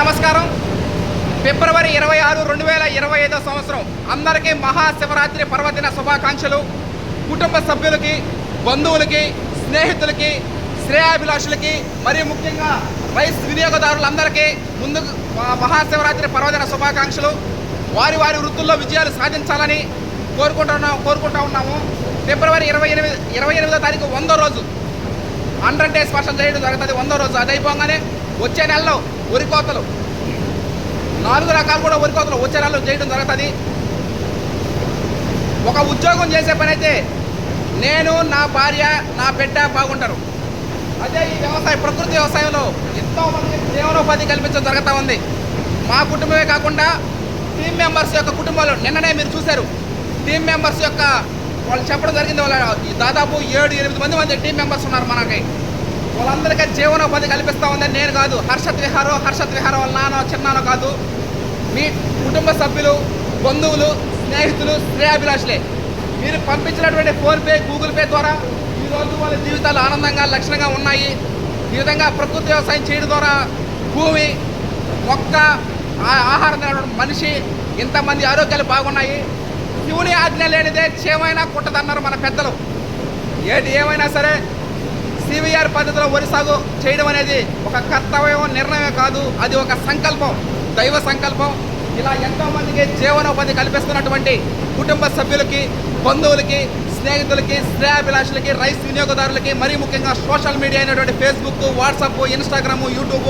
నమస్కారం. ఫిబ్రవరి ఇరవై ఆరు రెండు వేల ఇరవై ఐదో సంవత్సరం. అందరికీ మహాశివరాత్రి పర్వదిన శుభాకాంక్షలు. కుటుంబ సభ్యులకి బంధువులకి స్నేహితులకి శ్రేయాభిలాషులకి మరియు ముఖ్యంగా రైస్ వినియోగదారులందరికీ ముందు మహాశివరాత్రి పర్వదిన శుభాకాంక్షలు. వారి వారి వృత్తుల్లో విజయాలు సాధించాలని కోరుకుంటున్నాం కోరుకుంటా ఉన్నాము. ఫిబ్రవరి ఇరవై ఎనిమిది ఇరవై ఎనిమిదో తారీఖు వందో రోజు. హండ్రెడ్ డేస్ వర్షం చేయడం జరుగుతుంది వందో రోజు. అది అయిపోగానే వచ్చే నెలలో వరి కోతలు. నాలుగు రకాలు కూడా వరి కోతలు వచ్చే నెలలో చేయడం జరుగుతుంది. ఒక ఉద్యోగం చేసే పని అయితే నేను నా భార్య నా బిడ్డ బాగుంటారు. అదే ఈ వ్యవసాయ ప్రకృతి వ్యవసాయంలో ఎంతో మంది జీవనోపాధి కల్పించడం జరుగుతూ ఉంది. మా కుటుంబమే కాకుండా టీం మెంబర్స్ యొక్క కుటుంబాలు నిన్ననే మీరు చూశారు. టీం మెంబర్స్ యొక్క వాళ్ళు చెప్పడం జరిగింది వాళ్ళ ఈ దాదాపు ఏడు ఎనిమిది మంది మంది టీం మెంబర్స్ ఉన్నారు మనకి. వాళ్ళందరికీ జీవనోపాధి కల్పిస్తూ ఉందని నేను కాదు. హర్షత్ విహారో హర్షత్ విహారో వాళ్ళ నాన్న చిన్నానో కాదు. మీ కుటుంబ సభ్యులు బంధువులు స్నేహితులు శ్రేయాభిలాషులే. మీరు పంపించినటువంటి ఫోన్పే గూగుల్ పే ద్వారా ఈరోజు వాళ్ళ జీవితాలు ఆనందంగా లక్షణంగా ఉన్నాయి. ఈ విధంగా ప్రకృతి వ్యవసాయం చేయడం ద్వారా భూమి మొక్క ఆ- ఆహారం తినడం మనిషి ఇంతమంది ఆరోగ్యాలు బాగున్నాయి. శివుని ఆజ్ఞ లేనిదే చేమైనా కుట్టదన్నారు మన పెద్దలు. ఏది ఏమైనా సరే సివిఆర్ పద్ధతిలో వరి సాగు చేయడం అనేది ఒక కర్తవ్యం నిర్ణయం కాదు. అది ఒక సంకల్పం దైవ సంకల్పం. ఇలా ఎంతోమందికి జీవనోపాధి కల్పిస్తున్నటువంటి కుటుంబ సభ్యులకి బంధువులకి స్నేహితులకి శ్రేయాభిలాషులకి రైస్ వినియోగదారులకి మరీ ముఖ్యంగా సోషల్ మీడియా అయినటువంటి ఫేస్బుక్ వాట్సాప్ ఇన్స్టాగ్రాము యూట్యూబ్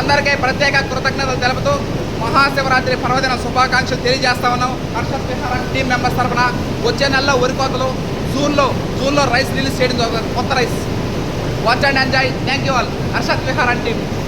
అందరికీ ప్రత్యేక కృతజ్ఞతలు తెలుపుతూ మహాశివరాత్రి పర్వదిన శుభాకాంక్షలు తెలియజేస్తా ఉన్నాం. హర్షత్ విహార టీం మెంబర్స్ తరఫున వచ్చే నెలలో వరికోతలు జూన్లో జూన్లో రైస్ రిలీజ్ చేయడం కొత్త rice. watch and enjoy. Thank you all. Arshad vihar and team.